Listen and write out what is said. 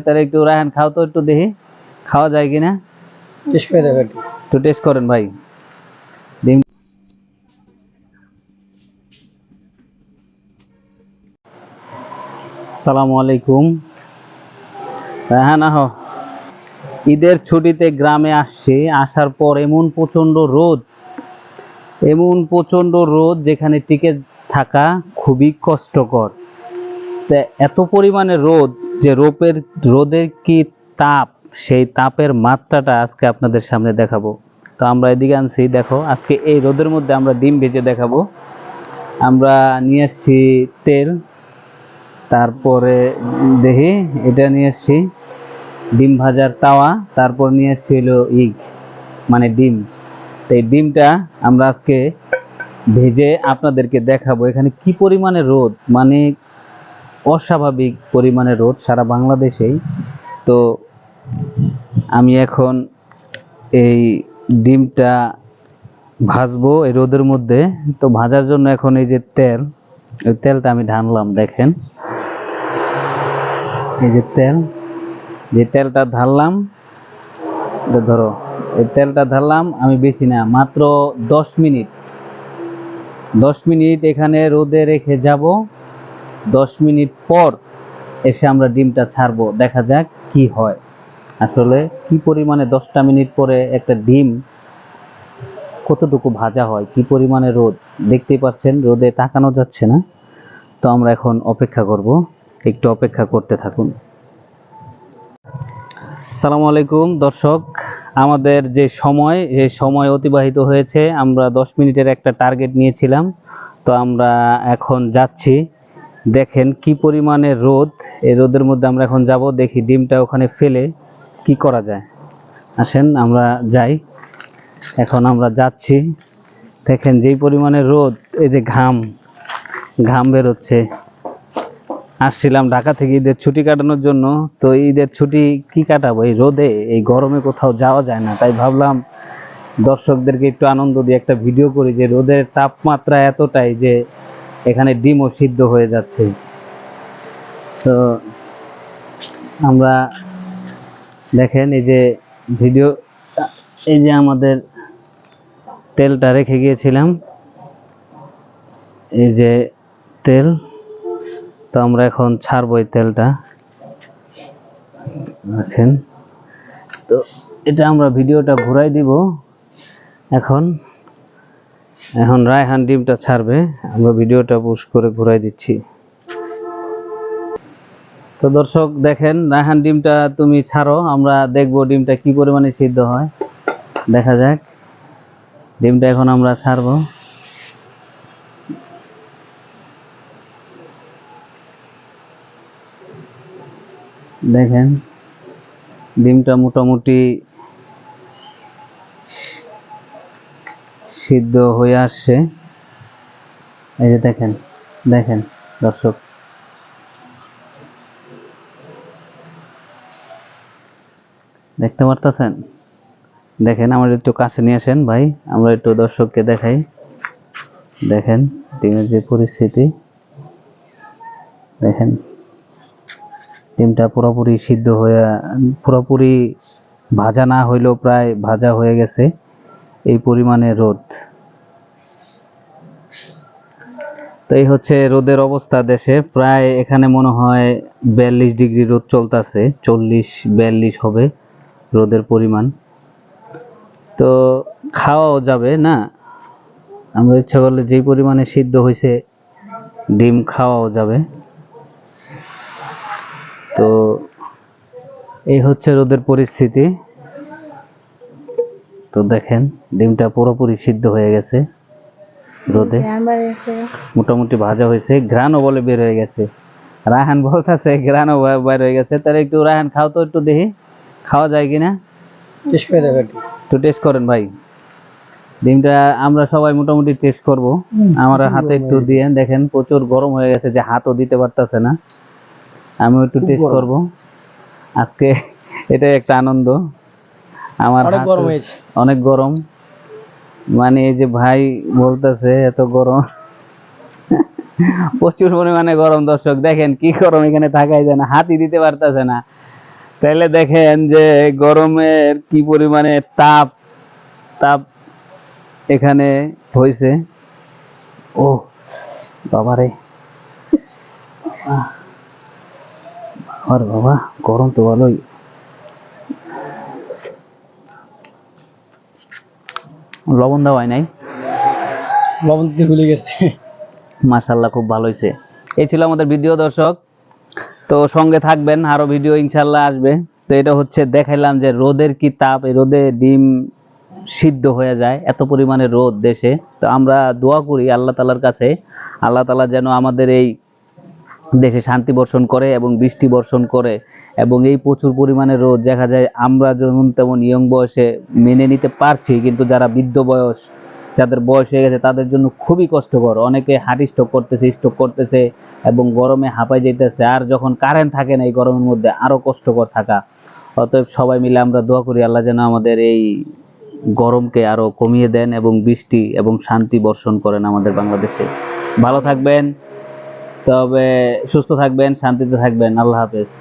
তাহলে একটু রায়হান খাও তো একটু দেখি খাওয়া যায় কিনা? টেস্ট করে দেখো একটু। টেস্ট করেন ভাই। ডিম সালামু আলাইকুম। রায়হান আহ। ঈদের ছুটিতে গ্রামে আসছে আসার পর এমন প্রচণ্ড রোদ। এমন প্রচণ্ড রোদ যেখানে টিকে থাকা খুবই কষ্টকর। তা এত পরিমাণে রোদ যে রোপের, রোদের কি তাপ, সেই তাপের মাত্রাটা আজকে আপনাদের সামনে দেখাবো। তো আমরা এদিকে আনছি, দেখো, আজকে এই রোদের মধ্যে আমরা ডিম ভেজে দেখাবো। আমরা নিয়ে এসছি তেল, তারপরে দেখি, এটা নিয়ে এসছি ডিম ভাজার তাওয়া, তারপর নিয়ে আসছি হলো ইগ মানে ডিম। তো এই ডিমটা আমরা আজকে ভেজে আপনাদেরকে দেখাবো, এখানে কি পরিমাণে রোদ মানে অস্বাভাবিক পরিমাণে রোদ সারা বাংলাদেশেই। তো আমি এখন এই ডিমটা ভাজবো এই রোদের মধ্যে। তো ভাজার জন্য এখন এই যে তেল, ওই তেলটা আমি ঢানলাম দেখেন। এই যে তেল, যে তেলটা ঢাললাম ধরো, এই তেলটা ঢাললাম, আমি বেশি না, মাত্র দশ মিনিট। দশ মিনিট এখানে রোদে রেখে যাব। দশ মিনিট পর এসে আমরা ডিমটা ছাড়বো। দেখা যাক কি হয়। আসলে কি পরিমাণে দশটা মিনিট পরে একটা ডিম কতটুকু ভাজা হয়, কি পরিমাণে রোদ, দেখতেই পাচ্ছেন রোদে তাকানো যাচ্ছে না। তো আমরা এখন অপেক্ষা করব, একটু অপেক্ষা করতে থাকুন। সালামু আলাইকুম, দর্শক। আমাদের যে সময় এই সময় অতিবাহিত হয়েছে, আমরা দশ মিনিটের একটা টার্গেট নিয়েছিলাম। তো আমরা এখন যাচ্ছি। দেখেন কি পরিমাণে রোদ। এই রোদের মধ্যে আমরা এখন যাব, দেখি ডিমটা ওখানে ফেলে কি করা যায়। আসেন, আমরা যাই। এখন আমরা যাচ্ছি। দেখেন যেই পরিমাণে রোদ, এই যে ঘাম ঘাম বেরোচ্ছে। আসছিলাম ঢাকা থেকে ঈদের ছুটি কাটানোর জন্য। তো ঈদের ছুটি কি কাটাবো? এই রোদে, এই গরমে কোথাও যাওয়া যায় না। তাই ভাবলাম দর্শকদেরকে একটু আনন্দ দিয়ে একটা ভিডিও করি যে রোদের তাপমাত্রা এতটাই যে এখানে ডিমও সিদ্ধ হয়ে যাচ্ছে। তো আমরা দেখেন এই যে ভিডিও, এই যে আমাদের তেলটা রেখে গিয়েছিলাম। এই যে তেল, তো আমরা এখন ছাড়বো এই তেলটা। দেখেন, তো এটা আমরা ভিডিওটা ঘুরাই দিব এখন। এখন রায়হান ডিমটা ছাড়বে। আমরা ভিডিওটা পুশ করে ঘুরাই দিচ্ছি। তো দর্শক, দেখেন, রায়হান ডিমটা তুমি ছাড়ো। আমরা দেখব ডিমটা কি পরিমাণে সিদ্ধ হয়। দেখা যাক। ডিমটা এখন আমরা ছাড়বো। দেখেন, ডিমটা মোটামুটি সিদ্ধ হয়ে আসছে। এই যে দেখেন দেখেন দর্শক। দেখতে পারতেছেন? দেখেন আমার একটু কাছে নিয়ে আসেন ভাই, আমরা একটু দর্শককে দেখাই। দেখেন ডিমের যে পরিস্থিতি। দেখেন ডিমটা পুরোপুরি সিদ্ধ হয়ে, পুরোপুরি ভাজা না হইলেও প্রায় ভাজা হয়ে গেছে। এই পরিমাণে রোদ। তো এই হচ্ছে রোদের অবস্থা দেশে। প্রায় এখানে মনে হয় বিয়াল্লিশ ডিগ্রি রোদ চলতেছে, চল্লিশ, বিয়াল্লিশ হবে রোদের পরিমাণ। তো খাওয়াও যাবে না? আমরা ইচ্ছা করলে যেই পরিমাণে সিদ্ধ হয়েছে, ডিম খাওয়াও যাবে। তো এই হচ্ছে রোদের পরিস্থিতি। তো দেখেন ডিমটা পুরোপুরি সিদ্ধ হয়ে গেছে রোদে। মোটামুটি ভাজা হয়েছে ঘ্রাণও বলে বের হয়ে গেছে। রায়হান বলতেছে ঘ্রাণও বে- বের হয়ে গেছে। তাহলে একটু রায়হান খাও তো একটু দেখি খাওয়া যায় কিনা? টেস্ট করে দেখো একটু। টেস্ট করেন ভাই। ডিমটা আমরা সবাই মোটামুটি টেস্ট করব। আমার হাতে একটু দিয়ে দেখেন প্রচুর গরম হয়ে গেছে যে হাতও দিতে পারতেছে না। আমিও একটু টেস্ট। করব। আজকে এটাই একটা আনন্দ। আমার অনেক গরম হয়েছে। অনেক গরম। মানে এই যে ভাই বলতেছে এত গরম। প্রচুর পরিমাণে গরম দর্শক। দেখেন কি গরম এখানে থাকাই যায় না হাতি দিতে পারতেছে না। তাহলে দেখেন যে গরমের কি পরিমাণে তাপ তাপ এখানে হয়েছে ও বাবারে আর বাবা গরম তো ভালোই। লবণ দেওয়া হয় নাই? লবণ দিতে ভুলে গেছে। মাশাল্লাহ খুব ভালো হয়েছে। এই ছিল আমাদের ভিডিও দর্শক। তো সঙ্গে থাকবেন আরও ভিডিও ইনশাল্লাহ আসবে। তো এটা হচ্ছে দেখাইলাম যে রোদের কি তাপ এই রোদে ডিম সিদ্ধ হয়ে যায় এত পরিমাণে রোদ দেশে। তো আমরা দোয়া করি আল্লাহ তালার কাছে আল্লাহ তালা যেন আমাদের এই দেশে শান্তি বর্ষণ করে এবং বৃষ্টি বর্ষণ করে এবং এই প্রচুর পরিমাণে রোদ, দেখা যায় আমরা যেমন তেমন ইয়ং বয়সে মেনে নিতে পারছি, কিন্তু যারা বৃদ্ধ বয়স, যাদের বয়স হয়ে গেছে, তাদের জন্য খুবই কষ্টকর। অনেকে হার্ট স্ট্রোক করতেছে স্ট্রোক করতেছে এবং গরমে হাঁপাই যেতেছে আর যখন কারেন্ট থাকে না এই গরমের মধ্যে, আরও কষ্টকর থাকা। অতএব সবাই মিলে আমরা দোয়া করি, আল্লাহ যেন আমাদের এই গরমকে আরও কমিয়ে দেন এবং বৃষ্টি এবং শান্তি বর্ষণ করেন আমাদের বাংলাদেশে। ভালো থাকবেন, তবে সুস্থ থাকবেন, শান্তিতে থাকবেন। আল্লাহ হাফেজ।